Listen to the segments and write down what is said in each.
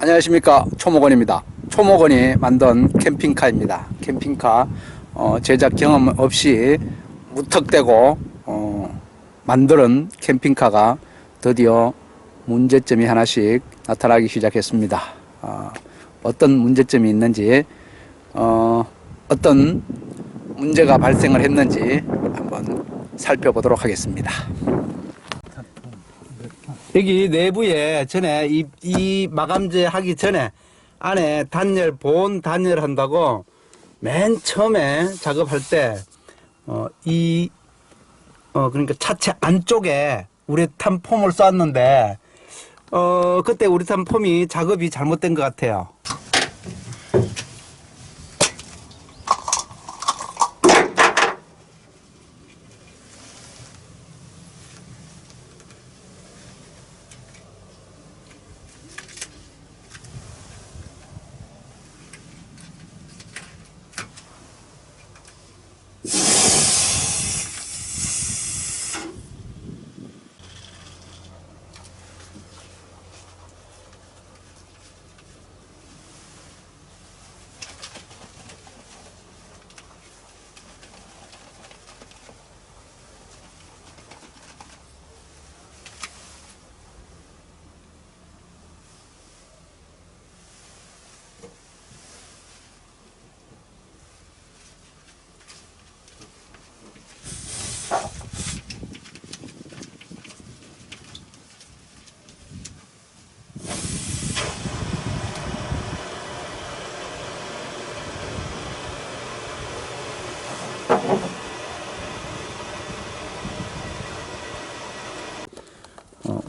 안녕하십니까 초목원입니다. 초목원이 만든 캠핑카입니다. 캠핑카 어, 제작 경험 없이 무턱대고 어, 만드는 캠핑카가 드디어 문제점이 하나씩 나타나기 시작했습니다. 어, 어떤 문제점이 있는지 어, 어떤 문제가 발생을 했는지 한번 살펴보도록 하겠습니다. 여기 내부에 전에 이, 이 마감재 하기 전에 안에 단열, 보온 단열 한다고 맨 처음에 작업할 때, 어, 이, 어, 그러니까 차체 안쪽에 우레탄 폼을 쐈는데, 어, 그때 우레탄 폼이 작업이 잘못된 것 같아요.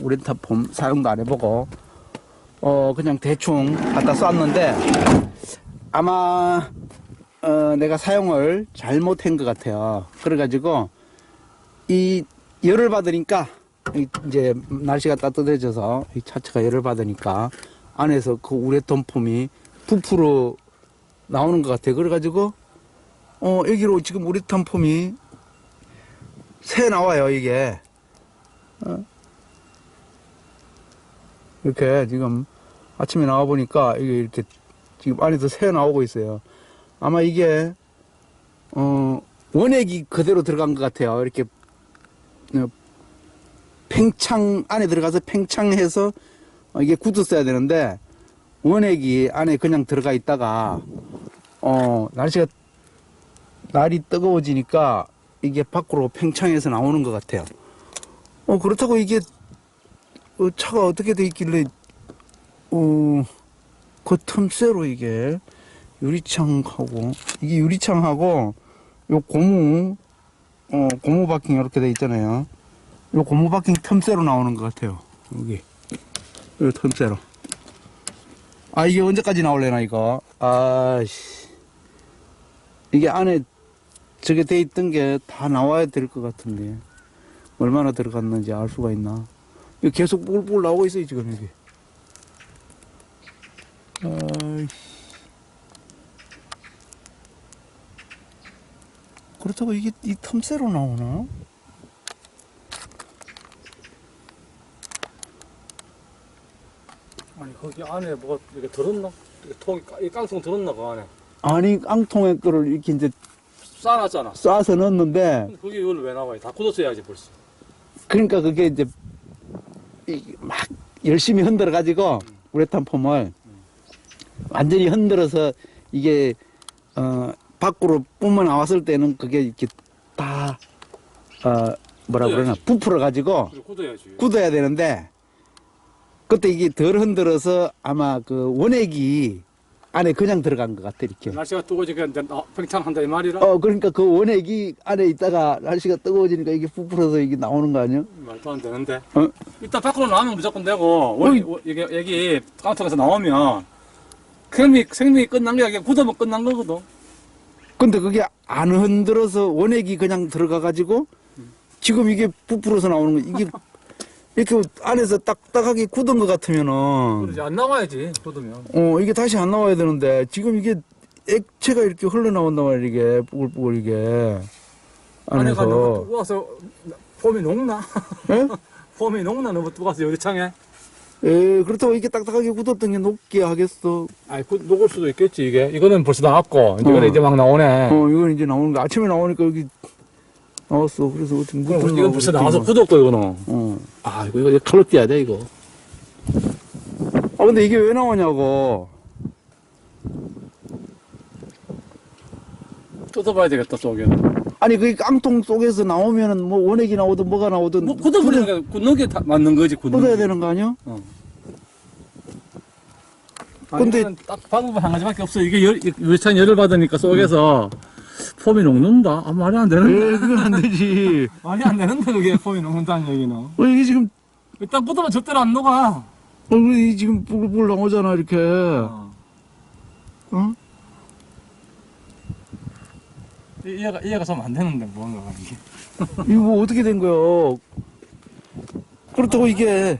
어, 우레탄 폼 사용도 안 해보고 어 그냥 대충 갖다 쐈는데 아마 어, 내가 사용을 잘못한 것 같아요. 그래가지고 이 열을 받으니까 이- 이제 날씨가 따뜻해져서 이 차체가 열을 받으니까 안에서 그 우레탄 폼이 부풀어 나오는 것 같아요. 그래가지고 어 여기로 지금 우레탄 폼이 새 나와요 이게. 이렇게 지금 아침에 나와 보니까 이게 이렇게 지금 안에서 새 나오고 있어요. 아마 이게 어 원액이 그대로 들어간 것 같아요. 이렇게 어, 팽창 안에 들어가서 팽창해서 어, 이게 굳었어야 되는데 원액이 안에 그냥 들어가 있다가 어 날씨가 날이 뜨거워지니까 이게 밖으로 팽창해서 나오는 것 같아요. 어 그렇다고 이게 어, 차가 어떻게 돼 있길래 어, 그 틈새로 이게 유리창하고 이게 유리창하고 요 고무 어 고무 바킹 이렇게 돼 있잖아요. 요 고무 바킹 틈새로 나오는 것 같아요. 여기 요 틈새로. 아 이게 언제까지 나올래나 이거? 아씨 이게 안에 저게 돼 있던 게 다 나와야 될 것 같은데 얼마나 들어갔는지 알 수가 있나? 이거 계속 뿔뿔 나오고 있어요, 지금 여기. 아이씨. 그렇다고 이게 이 틈새로 나오나? 아니 거기 안에 뭐가 이렇게 들었나? 통이 이 깡통 들었나 그 안에 아니, 깡통에 거를 이렇게 이제 싸놨잖아. 쏴서 넣었는데, 거기 이걸 왜 나와요? 다 굳었어야지 벌써. 그러니까 그게 이제 이- 막 열심히 흔들어 가지고 우레탄 폼을 완전히 흔들어서 이게 어 밖으로 뿜어 나왔을 때는 그게 이렇게 다 어, 뭐라 그러나 부풀어 가지고 굳어야지. 굳어야 되는데 그때 이게 덜 흔들어서 아마 그 원액이 안에 그냥 들어간 것 같아 이렇게. 날씨가 뜨거워지니까 나- 팽창한다 이 말이라. 어 그러니까 그 원액이 안에 있다가 날씨가 뜨거워지니까 이게 부풀어서 이게 나오는 거 아니야? 말도 안 되는데. 어? 일단 밖으로 나오면 무조건 되고 원, 원- 이게 여기 깡통에서 나오면 생리 생리 끝난 게 아니라 굳으면 끝난 거거든. 근데 그게 안 흔들어서 원액이 그냥 들어가 가지고 지금 이게 부풀어서 나오는 거 이게 이렇게 안에서 딱딱하게 굳은 것 같으면은 그러지 안 나와야지 굳으면. 어 이게 다시 안 나와야 되는데 지금 이게 액체가 이렇게 흘러나온단 말이야 이게 뽀글뽀글 이게 안에가 너무 안에서 뜨거워서 폼이 녹나? 예? 폼이 녹나 너무 뜨거워서 유리창에. 에, 그렇다고 이렇게 딱딱하게 굳었던 게 녹게 하겠어. 아이, 그, 녹을 수도 있겠지, 이게. 이거는 벌써 나왔고, 이제 어. 이거는 이제 막 나오네. 어, 이건 이제 나오는 거. 아침에 나오니까 여기 나왔어. 그래서 어떻게 묻은 이건 벌써 나와서 굳었고, 이거는. 어. 아, 이거, 이거 칼로 띄어야 돼, 이거. 아, 근데 이게 왜 나오냐고. 뜯어봐야 되겠다, 속에는. 아니, 그 깡통 속에서 나오면은 뭐 원액이 나오든 뭐가 나오든. 뭐, 굳어버리는 게, 굳는 게 다 맞는 거지, 굳는 게. 되는 거 아니야? 근데- 근데 딱 방법은 한 가지밖에 없어. 이게 열, 유리창 열을 받으니까 속에서 폼이 녹는다? 아, 말이 안 되는데. 에, 그건 안 되지. 말이 안 되는데, 그게 폼이 녹는다는 얘기는. 어, 이게 지금, 일단 굳으면 절대로 안 녹아. 어, 이 지금 뿔뿔 나오잖아, 이렇게. 어. 어? 이- 이해가, 이해가 좀 안 되는데, 뭔가, 이게. 이거 뭐 어떻게 된 거야? 그렇다고 이게,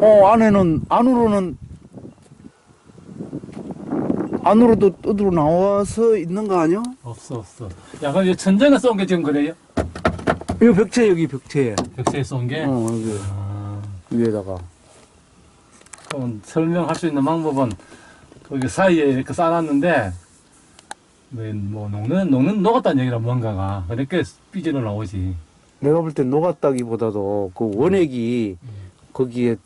어, 안에는, 안으로는, 안으로도 뜯으로 나와서 있는 거 아니야? 없어, 없어. 야, 그럼 이 천장에 쏜 게 지금 그래요? 이거 벽체, 여기 벽체에. 벽체에 쏜 게? 어, 여기, 아, 위에다가. 그럼 설명할 수 있는 방법은, 거기 사이에 이렇게 쌓아놨는데, 뭐, 뭐, 녹는, 녹는, 녹았다는 얘기라, 뭔가가. 그렇게 삐지러 나오지. 내가 볼땐 녹았다기보다도 그 원액이 거기에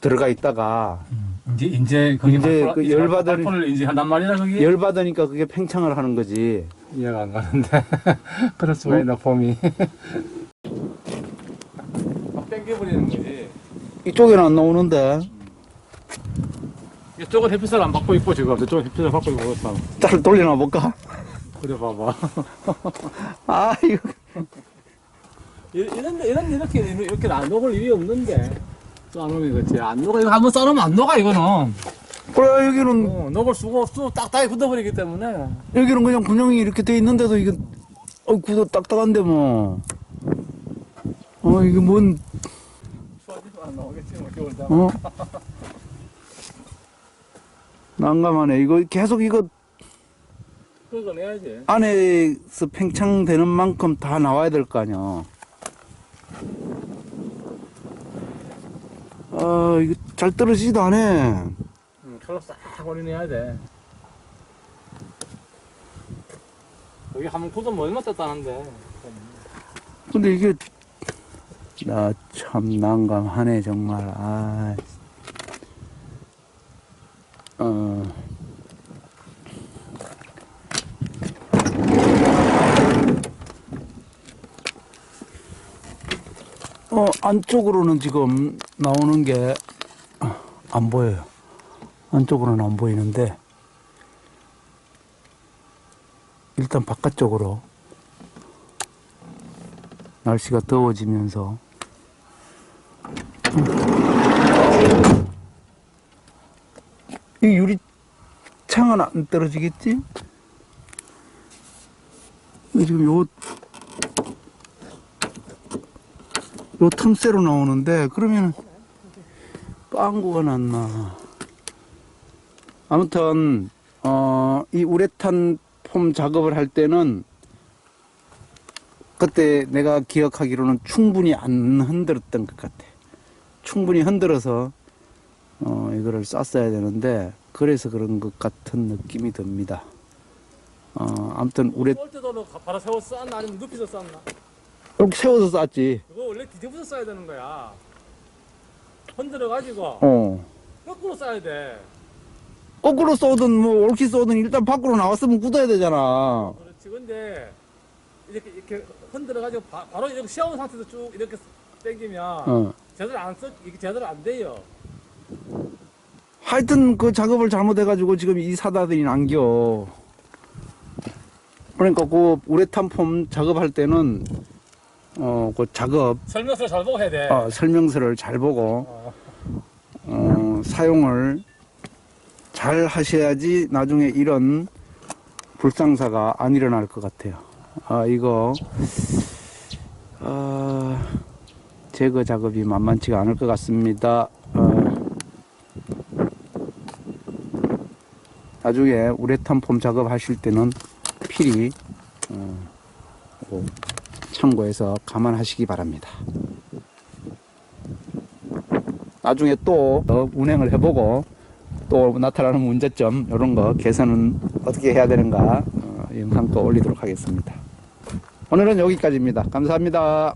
들어가 있다가 이제, 이제, 거기 이제 발포- 그 이제 열받을- 발포를 이제 한단 말이야, 거기? 열 받으니까 그게 팽창을 하는 거지. 이해가 안 가는데. 그럴 수가 있나, 폼이. 막 땡겨버리는 거지. 이쪽에는 안 나오는데. 이쪽은 햇빛을 안 받고 있고, 지금. 저쪽은 햇빛을 받고 있고, 그렇다. 잘 돌려놔 볼까? 그래, 봐봐. 아, 이거. 이런, 이런, 이렇게, 이렇게 안 녹을 일이 없는데. 싸놓으면 그렇지. 안 녹아. 이거 한번 싸놓으면 안 녹아, 이거는. 그래, 여기는, 어, 녹을 수가 없어. 딱딱하게 굳어버리기 때문에. 여기는 그냥 분명히 이렇게 돼 있는데도 이거, 어, 구도 딱딱한데 뭐. 어, 이게 뭔, 안 나오겠지, 뭐, 겨울 다. 어? 난감하네. 이거 계속 이거 긁어내야지. 안에서 팽창되는 만큼 다 나와야 될 거 아니야. 아, 이거 잘 떨어지지도 않아. 응, 칼로 싹 올려내야 돼. 여기 한번 굳으면 얼마 떴다는데. 근데 이게, 나 참 난감하네, 정말. 아. 어. 어, 안쪽으로는 지금 나오는 게 안 보여요. 안쪽으로는 안 보이는데, 일단 바깥쪽으로 날씨가 더워지면서 이 유리창은 안 떨어지겠지? 지금 요, 요 틈새로 나오는데, 그러면 빵구가 났나. 아무튼, 어, 이 우레탄 폼 작업을 할 때는 그때 내가 기억하기로는 충분히 안 흔들었던 것 같아. 충분히 흔들어서 어, 이거를 쌌어야 되는데 그래서 그런 것 같은 느낌이 듭니다. 어, 아무튼 눕혀서 쌌나? 이렇게 세워서 쌌지. 원래 뒤집어서 싸야 되는 거야. 흔들어 가지고 어. 거꾸로 싸야 돼. 거꾸로 쏘든 뭐 옳게 쏘든 일단 밖으로 나왔으면 굳어야 되잖아. 그렇지. 근데 이렇게 이렇게 흔들어 가지고 바, 로 이렇게 세운 상태에서 쭉 이렇게 당기면 어. 제대로 안 써, 이게 제대로 안 돼요. 하여튼 그 작업을 잘못해가지고 지금 이 사다들이 남겨. 그러니까 그 우레탄 폼 작업할 때는 어 그 작업 설명서 잘 보고 해야 돼. 어, 설명서를 잘 보고 어. 어, 사용을 잘 하셔야지 나중에 이런 불상사가 안 일어날 것 같아요. 아, 이거, 아, 제거 작업이 만만치가 않을 것 같습니다. 어, 나중에 우레탄 폼 작업하실 때는 필히 어, 꼭 참고해서 감안하시기 바랍니다. 나중에 또 어, 운행을 해보고 또 나타나는 문제점 이런 거 개선은 어떻게 해야 되는가 어, 영상 또 올리도록 하겠습니다. 오늘은 여기까지입니다. 감사합니다.